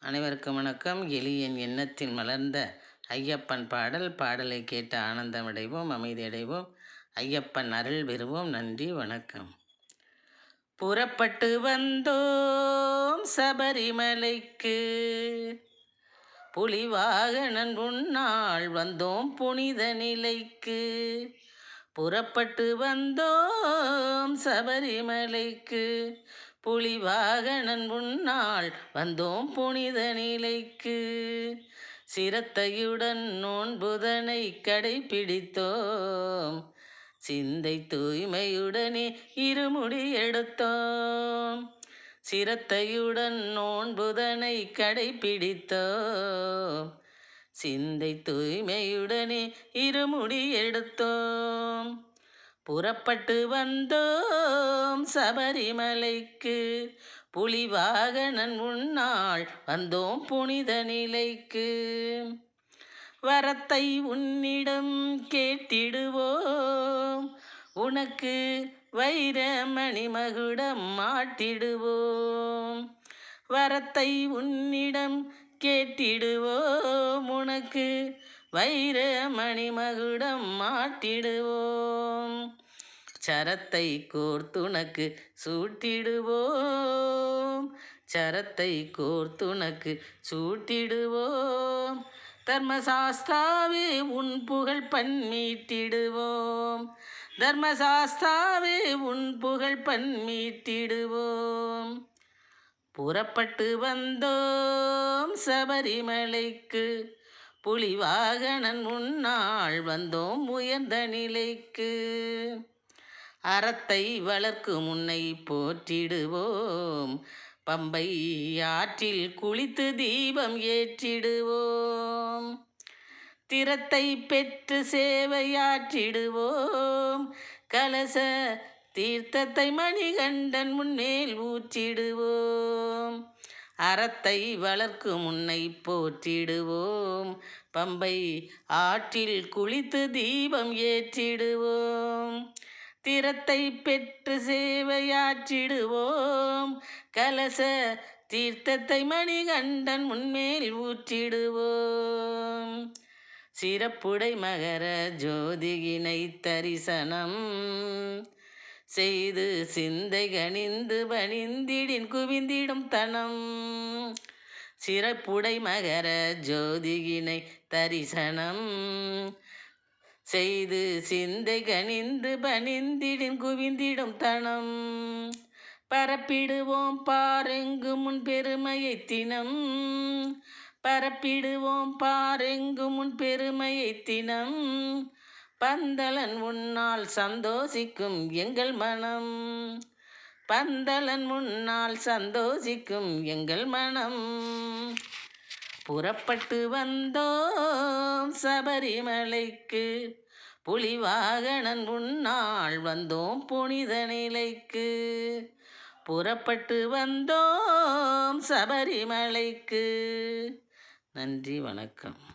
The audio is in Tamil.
அனைவருக்கும் வணக்கம். எளியன் எண்ணத்தில் மலர்ந்த ஐயப்பன் பாடல் பாடலை கேட்டு ஆனந்தமடைவோம் அமைதியடைவோம் ஐயப்பன் அருள் பெறுவோம். நன்றி வணக்கம். புறப்பட்டு வந்தோம் சபரிமலைக்கு. புலிவாகனன் உன்னால் வந்தோம் புனித நிலைக்கு. புறப்பட்டு வந்தோம் சபரிமலைக்கு. புலிவாகனன் முன்னாள் வந்தோம் புனித நிலைக்கு. சிரத்தையுடன் நோன்புதனை கடைபிடித்தோம். சிந்தை தூய்மையுடனே இருமுடி எடுத்தோம். சிரத்தையுடன் நோன்புதனை கடைபிடித்தோம். சிந்தை தூய்மையுடனே இருமுடி எடுத்தோம். புறப்பட்டு வந்தோம் சபரிமலைக்கு. புலிவாகனன் உன்னால் வந்தோம் புனித நிலைக்கு. வரத்தை உன்னிடம் கேட்டிடுவோம். உனக்கு வைரமணி மகுடம் மாட்டிடுவோம் வரத்தை உன்னிடம் கேட்டிடுவோம் உனக்கு. வைர மணிமகுடம் மாட்டிடுவோம். சரத்தை கோர்த்துனக்கு சூட்டிடுவோம். சரத்தை கோர்த்துனக்கு சூட்டிடுவோம். தர்மசாஸ்தாவே உன் புகழ் பன்மீட்டிடுவோம். தர்மசாஸ்தாவே உன் புகழ் பன்மீட்டிடுவோம். புறப்பட்டு வந்தோம். சபரிமலைக்கு புலிவாகனன் முன்னாள் வந்தோம் உயர்ந்த நிலைக்கு. அறத்தை வளர்க்கு முன்னை போற்றிடுவோம். பம்பை ஆற்றில் குளித்து தீபம் ஏற்றிடுவோம். திறத்தை பெற்று சேவையாற்றிடுவோம். கலச தீர்த்தத்தை மணிகண்டன் முன்னேல் ஊற்றிடுவோம். அறத்தை வளர்க்கும் முன்னை போற்றிடுவோம். பம்பை ஆற்றில் குளித்து தீபம் ஏற்றிடுவோம். திறத்தை பெற்று சேவையாற்றிடுவோம். கலச தீர்த்தத்தை மணிகண்டன் முன்மேல் ஊற்றிடுவோம். சிறப்புடை மகர ஜோதிகினை தரிசனம். செய்து சிந்தை கணிந்து பணிந்திடின் குவிந்திடும் தனம். சிறப்புடை மகர ஜோதிகினை தரிசனம். செய்து சிந்தை கணிந்து பணிந்திடின் குவிந்திடும் தனம். பரப்பிடுவோம் பாருங்கு முன் பெருமையை தினம். பரப்பிடுவோம் பாருங்கு முன் பெருமையை தினம். பந்தலன் உன்னால் சந்தோஷிக்கும் எங்கள் மனம். பந்தலன் முன்னால் சந்தோஷிக்கும் எங்கள் மனம். புறப்பட்டு வந்தோம் சபரிமலைக்கு. புலிவாகனன் முன்னால் வந்தோம் புனித நிலைக்கு. புறப்பட்டு வந்தோம் சபரிமலைக்கு. நன்றி வணக்கம்.